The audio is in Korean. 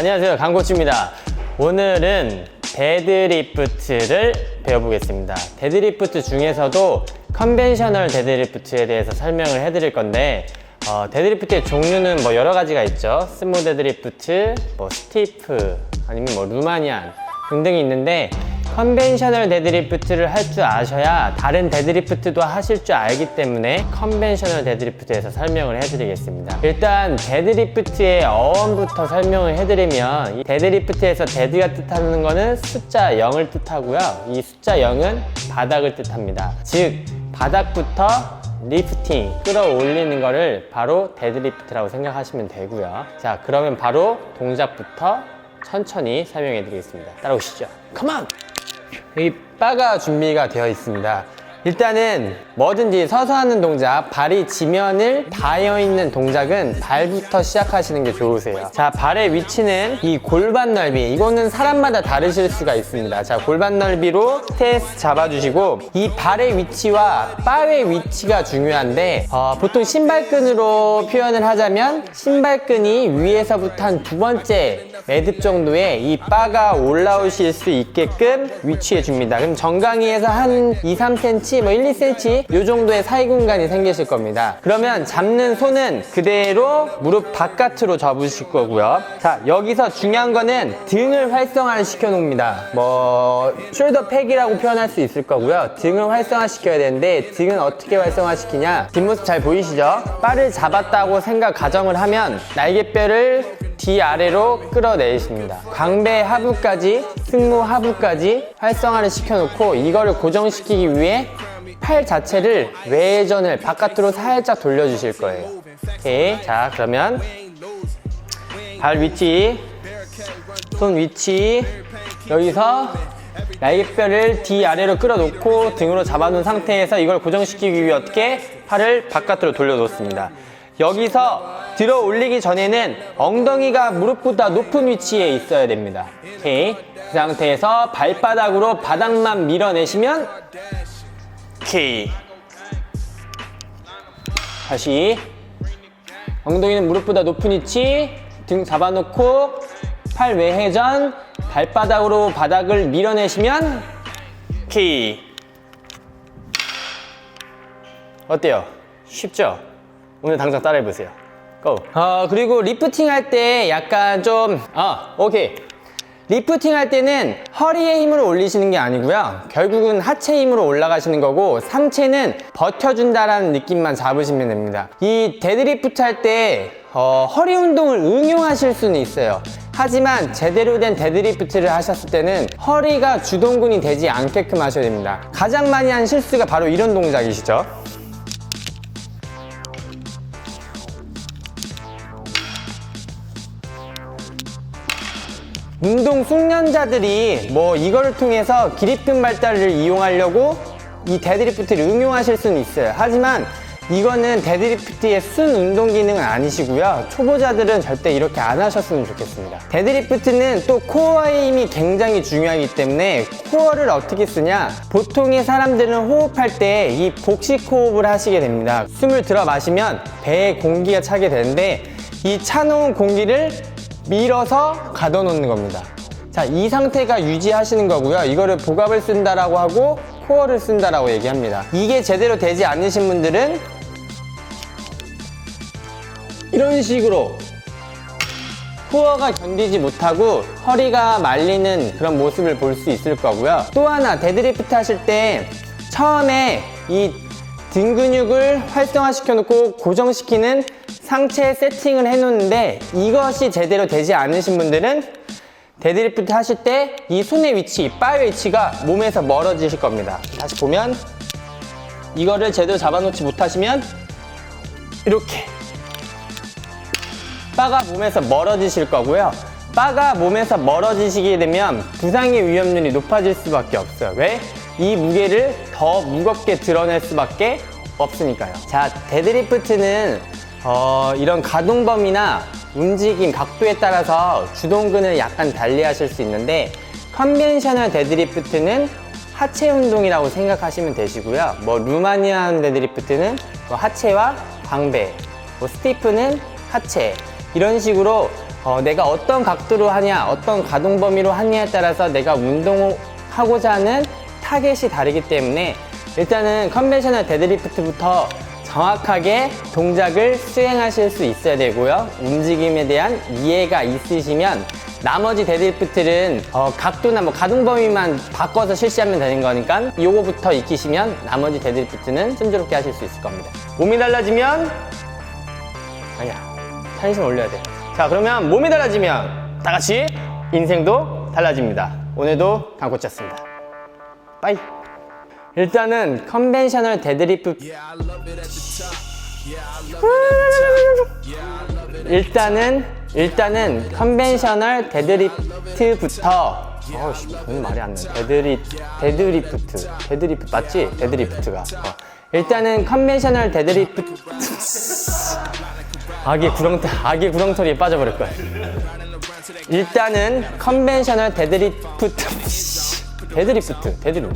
안녕하세요. 강코치입니다. 오늘은 데드리프트를 배워보겠습니다. 데드리프트 중에서도 컨벤셔널 데드리프트에 대해서 설명을 해드릴 건데 어, 데드리프트의 종류는 뭐 여러 가지가 있죠. 스모 데드리프트, 뭐 스티프, 아니면 뭐 루마니안 등등이 있는데 컨벤셔널 데드리프트를 할 줄 아셔야 다른 데드리프트도 하실 줄 알기 때문에 컨벤셔널 데드리프트에서 설명을 해드리겠습니다. 일단 데드리프트의 어원부터 설명을 해드리면 이 데드리프트에서 데드가 뜻하는 거는 숫자 0을 뜻하고요. 이 숫자 0은 바닥을 뜻합니다. 즉 바닥부터 리프팅 끌어올리는 거를 바로 데드리프트라고 생각하시면 되고요. 자 그러면 바로 동작부터 천천히 설명해 드리겠습니다. 따라오시죠. 컴온! 여기 바가 준비가 되어 있습니다. 일단은 뭐든지 서서 하는 동작, 발이 지면을 닿여 있는 동작은 발부터 시작하시는 게 좋으세요. 자, 발의 위치는 이 골반 넓이. 이거는 사람마다 다르실 수가 있습니다. 자, 골반 넓이로 스테스 잡아주시고 이 발의 위치와 바의 위치가 중요한데 어, 보통 신발끈으로 표현을 하자면 신발끈이 위에서부터 한 두 번째 매듭 정도에 이 바가 올라오실 수 있게끔 위치해 줍니다. 그럼 정강이에서 한 2, 3cm, 뭐 1, 2cm 이 정도의 사이 공간이 생기실 겁니다. 그러면 잡는 손은 그대로 무릎 바깥으로 접으실 거고요. 자, 여기서 중요한 거는 등을 활성화를 시켜 놓습니다. 뭐 숄더 팩이라고 표현할 수 있을 거고요. 등을 활성화 시켜야 되는데 등은 어떻게 활성화 시키냐? 뒷모습 잘 보이시죠? 바를 잡았다고 생각 가정을 하면 날개뼈를 뒤 아래로 끌어내십니다. 광배 하부까지, 승모 하부까지 활성화를 시켜놓고 이거를 고정시키기 위해 팔 자체를 외전을 바깥으로 살짝 돌려주실 거예요. 오케이. 자, 그러면 발 위치, 손 위치, 여기서 날개뼈를 뒤 아래로 끌어놓고 등으로 잡아놓은 상태에서 이걸 고정시키기 위해 어떻게 팔을 바깥으로 돌려놓습니다. 여기서 들어 올리기 전에는 엉덩이가 무릎보다 높은 위치에 있어야 됩니다. 오케이. 그 상태에서 발바닥으로 바닥만 밀어내시면 오케이. 다시 엉덩이는 무릎보다 높은 위치 등 잡아놓고 팔 외회전 발바닥으로 바닥을 밀어내시면 오케이. 어때요? 쉽죠? 오늘 당장 따라해보세요. 고! 어, 그리고 리프팅 할 때 약간 좀, 아, 오케이. 리프팅 할 때는 허리에 힘을 올리시는 게 아니고요. 결국은 하체 힘으로 올라가시는 거고, 상체는 버텨준다라는 느낌만 잡으시면 됩니다. 이 데드리프트 할 때, 어, 허리 운동을 응용하실 수는 있어요. 하지만 제대로 된 데드리프트를 하셨을 때는 허리가 주동근이 되지 않게끔 하셔야 됩니다. 가장 많이 한 실수가 바로 이런 동작이시죠. 운동 숙련자들이 뭐 이거를 통해서 기립근 발달을 이용하려고 이 데드리프트를 응용하실 수는 있어요. 하지만 이거는 데드리프트의 순 운동 기능은 아니시고요. 초보자들은 절대 이렇게 안 하셨으면 좋겠습니다. 데드리프트는 또 코어의 힘이 굉장히 중요하기 때문에 코어를 어떻게 쓰냐? 보통의 사람들은 호흡할 때 이 복식 호흡을 하시게 됩니다. 숨을 들어 마시면 배에 공기가 차게 되는데 이 차놓은 공기를 밀어서 가둬놓는 겁니다. 자, 이 상태가 유지하시는 거고요. 이거를 복압을 쓴다라고 하고 코어를 쓴다라고 얘기합니다. 이게 제대로 되지 않으신 분들은 이런 식으로 코어가 견디지 못하고 허리가 말리는 그런 모습을 볼 수 있을 거고요. 또 하나 데드리프트 하실 때 처음에 이 등 근육을 활성화시켜 놓고 고정시키는 상체 세팅을 해 놓는데 이것이 제대로 되지 않으신 분들은 데드리프트 하실 때 이 손의 위치, 바의 위치가 몸에서 멀어지실 겁니다. 다시 보면 이거를 제대로 잡아놓지 못하시면 이렇게 바가 몸에서 멀어지실 거고요. 바가 몸에서 멀어지시게 되면 부상의 위험률이 높아질 수밖에 없어요. 왜? 이 무게를 더 무겁게 드러낼 수밖에 없으니까요. 자, 데드리프트는 어, 이런 가동 범위나 움직임 각도에 따라서 주동근을 약간 달리 하실 수 있는데 컨벤셔널 데드리프트는 하체 운동이라고 생각하시면 되시고요. 뭐 루마니안 데드리프트는 뭐 하체와 광배, 뭐 스티프는 하체 이런 식으로 어, 내가 어떤 각도로 하냐, 어떤 가동 범위로 하냐에 따라서 내가 운동하고자 하는 타겟이 다르기 때문에 일단은 컨벤셔널 데드리프트부터 정확하게 동작을 수행하실 수 있어야 되고요. 움직임에 대한 이해가 있으시면 나머지 데드리프트는 어, 각도나 뭐 가동 범위만 바꿔서 실시하면 되는 거니까 요거부터 익히시면 나머지 데드리프트는 순조롭게 하실 수 있을 겁니다. 몸이 달라지면 아니야. 텐션 올려야 돼. 자, 그러면 몸이 달라지면 다 같이 인생도 달라집니다. 오늘도 강코 짰습니다. 빠이. 일단은 컨벤셔널 데드리프트 일단은 일단은 컨벤셔널 데드리프트부터 어씨 무슨 말이 안 나. 데드리 데드리프트 데드리프트 맞지? 데드리프트가 어. 일단은 컨벤셔널 데드리프트 아기 구렁 아기 구렁텅이에 빠져버릴 거야. 일단은 컨벤셔널 데드리프트 데드리프트 데드리프트